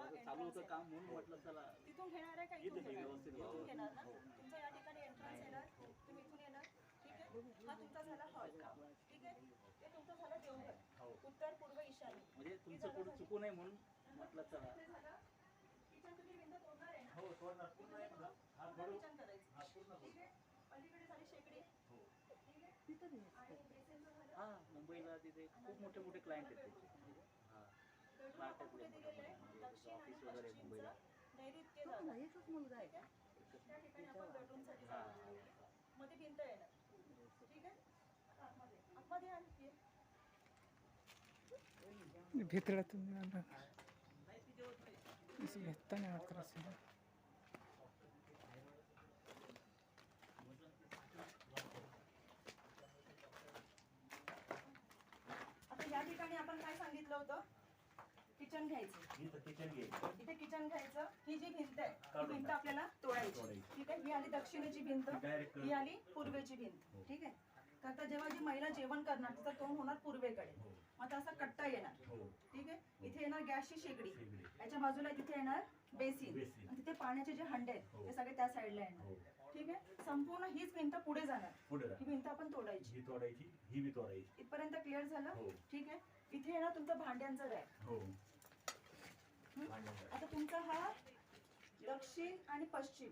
चालू होतं entrance काम म्हणून म्हटलं चला. तिथून घेणार आहे का इथं इथून हे घेणार? व्यवस्थित इथून व्हावं. घेणार ना. तुमचा या ठिकाणी एंट्रन्स येणार. तुम्ही इथून येणार. ठीक आहे? हा तुमचा झाला हॉल ठीक आहे? ते तुमचं झालं. देवघर. उत्तर पूर्व ईशान्य. म्हणजे तुमचं पुढे चुकू नये म्हणून म्हटलं चला ते झालं. किचन तुम्ही भिंत तोडणार आहे ना? हो तोडणार. पूर्ण आहे ना. हा पूर्ण बरोबर. किचन करायचं. हा पूर्ण ठीक आहे? पलीकडे झाली शेगडी हो. ठीक आहे? आणि बेसिनचं झालं. हा मुंबईला तिथे खूप मोठे मोठे क्लायंट आहेत त्याचे बेडरूम आपण कुठे दिलेलं आहे दक्षिण आणि पश्चिमचं नैऋत्य एकच मुलगा आहे त्या ठिकाणी आपण बेडरूमसाठी मध्ये भिंत येणार ठीक आहे आतमध्ये आतमध्ये आता या ठिकाणी आपण काय सांगितलं होतं? किचन घ्यायचं. इथं किचन घ्यायचं इथे किचन घ्यायचं. ही जी भिंत आहे ही भिंत. आपल्याला तोडायची. ठीक आहे? ही आली दक्षिणेची भिंत. ही आली पूर्वेची भिंत. ठीक आहे? तर आता जेव्हा जी महिला जेवण करणार तिचा तोंड होणार पूर्वेकडे. हो. मग आता असा कट्टा येणार. हो. ठीक आहे? इथे येणार गॅसची शेगडी. शेगडी. याच्या बाजूला तिथे येणार बेसिन. बेसिन. आणि तिथे पाण्याचे जे हंडे आहेत हो. ते सगळे त्या साईडला येणार. हो. ठीक आहे? संपूर्ण हीच भिंत पुढे जाणार. पुढे ही भिंत आपण तोडायची. ही तोडायची ही बी तोडायची. इथपर्यंत क्लिअर झालं? हो. ठीक आहे? इथे येणार तुमचं भांड्यांचं रॅक हो हं? आता तुमचा हा दक्षिण आणि पश्चिम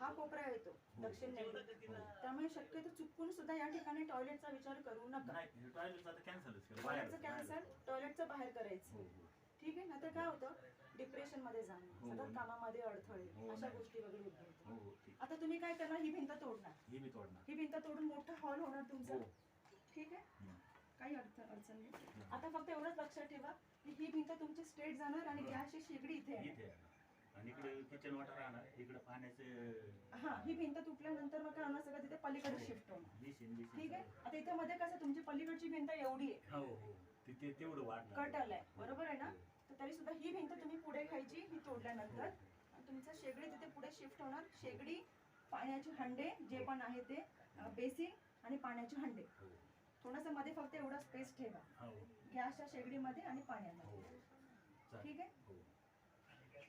हा कोपरा येतो. दक्षिण नैऋत्य त्यामुळे शक्यतो चुकून सुद्धा या ठिकाणी टॉयलेटचा विचार करू नका. टॉयलेटचा कॅन्सल टॉयलेटचं बाहेर. करायचं. हो हो. ठीक आहे ना तर काय होतं? डिप्रेशनमध्ये जाणं हो. सतत कामामध्ये अडथळे हो, अशा. गोष्टी वगैरे उद्भवतात हो हो. आता तुम्ही काय करणार? ही भिंत तोडणार. ही ही भिंत तोडून मोठा हॉल होणार तुमचा? हो हं. काही अडचण अडचण नाही. आता फक्त एवढंच लक्षात ठेवा की ही भिंत तुमची स्ट्रेट जाणार आणि गॅसची शेगडी इथे. आणि इकडे किचन वाटर राहणार. इकडे पाण्याचे हा ही भिंत तुटल्यानंतर मग काय होणार? सगळं तिथे पलीकडे शिफ्ट होणार. बिशीन बिशीन ठीक आहे? आता इथे मध्ये कसं तुमची पलीकडची भिंत एवढी आहे. हो हो तिथे तेवढं वाढणार. कट आलाय बरोबर आहे ना? तर तरी सुद्धा ही भिंत तुम्ही पुढे खायची ही तोडल्यानंतर. आणि तुमचं शेगडी तिथे पुढे शिफ्ट होणार. शेगडी पाण्याचे हंडे जे पण आहे ते बेसिन आणि पाण्याचे हंडे. हो. थोडंसं मध्ये फक्त एवढा स्पेस ठेवा. हो. गॅसच्या शेगडीमध्ये आणि पाण्यामध्ये. चालेल. ठीक आहे? हो.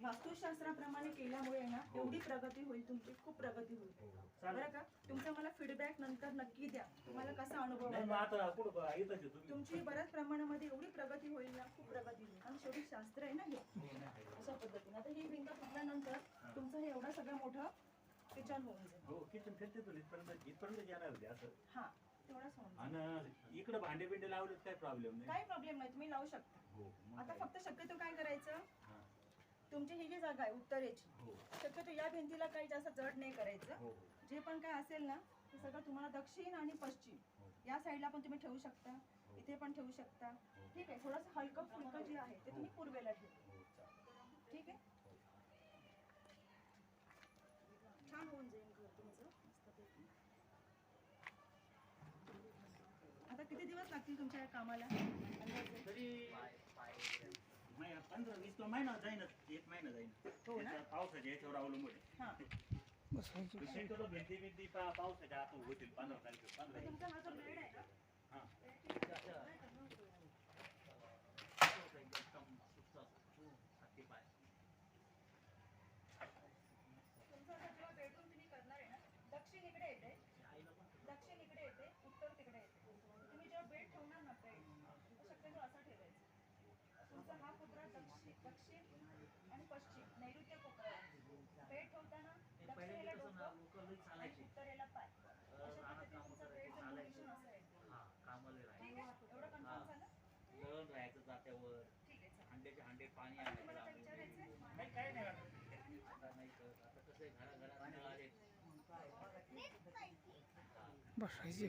वास्तुशास्त्राप्रमाणे केल्यामुळे ना एवढी प्रगती होईल तुमची खूप प्रगती होईल. हो. बरं का? तुमचा मला फीडबॅक नंतर नक्की द्या. तुम्हाला कसा अनुभव नाही मग आला आता कुठं बा- इथंच आहे तुम्ही. तुमची बऱ्याच प्रमाणामध्ये एवढी प्रगती होईल ना खूप प्रगती होईल. आणि शेवटी शास्त्र आहे ना हे. अशा पद्धतीने. आता ही भिंत फुटल्यानंतर तुमचं हे एवढं सगळं मोठं किचन होऊन जाईल. हो किचन फिरते तुला इथपर्यंत इथपर्यंत येणार असं. हा. तेवढंच आणि इकडे भांडे बिंडे लावलेत काय प्रॉब्लेम नाही? काही प्रॉब्लेम नाही तुम्ही लावू शकता. हो मग आता काय? फक्त शक्यतो काय करायचं? हा. तुमची ही जी जागा आहे उत्तरेची हो. शक्यतो या भिंतीला काही जास्त जड नाही करायचं. हो जे पण काय असेल ना ते सगळं तुम्हाला दक्षिण आणि पश्चिम हो. या साईडला पण तुम्ही ठेवू शकता इथे पण ठेवू शकता. ठीक आहे थोडंसं हलकं फुलकं जे आहे ते तुम्ही पूर्वेला ठेवा हो चालेल ठीक आहे छान होऊन जाईल घर तुमचं मस्तपैकी. आता किती दिवस लागतील तुमच्या या कामाला? अंदाजे? तरी महिना पंधरा वीस किलो महिना जाईन एक महिना जाईन. हो ना? पावसाच्या याच्यावर अवलंबून आहे. हा. बसायची. तर शक्यतो भिंती भिंती पा- पावसाच्या आत होतील पंधरा तारखे पंधरा तुमचा हा जो बेड आहे. ना हा आता जेव्हा बेडरूम तुम्ही करणार आहे ना दक्षिण इकडे येते दक्षिण इकडे येते उत्तर तिकडे येते तुम्ही जेव्हा बेड ठेवणार ना बेड तर शक्यतो असा ठेवायचा तुमचा हा कोपरा दक्षिण दक्षिण आणि पश्चिम नैऋत्य कोपरा आहे. बेड ठेवताना दक्षिणेला डोकं आणि उत्तरेला पाय. अशा पद्धतीने तुमचं बेडचं position असं आहे. ठीक आहे एवढं कन्फर्म झालं? जळण राहायचं जात्यावर. पाणी आणायचं नाही काय नाही आता. नाही करत. आता कसं आहे घराघरात नळ आले बसायची.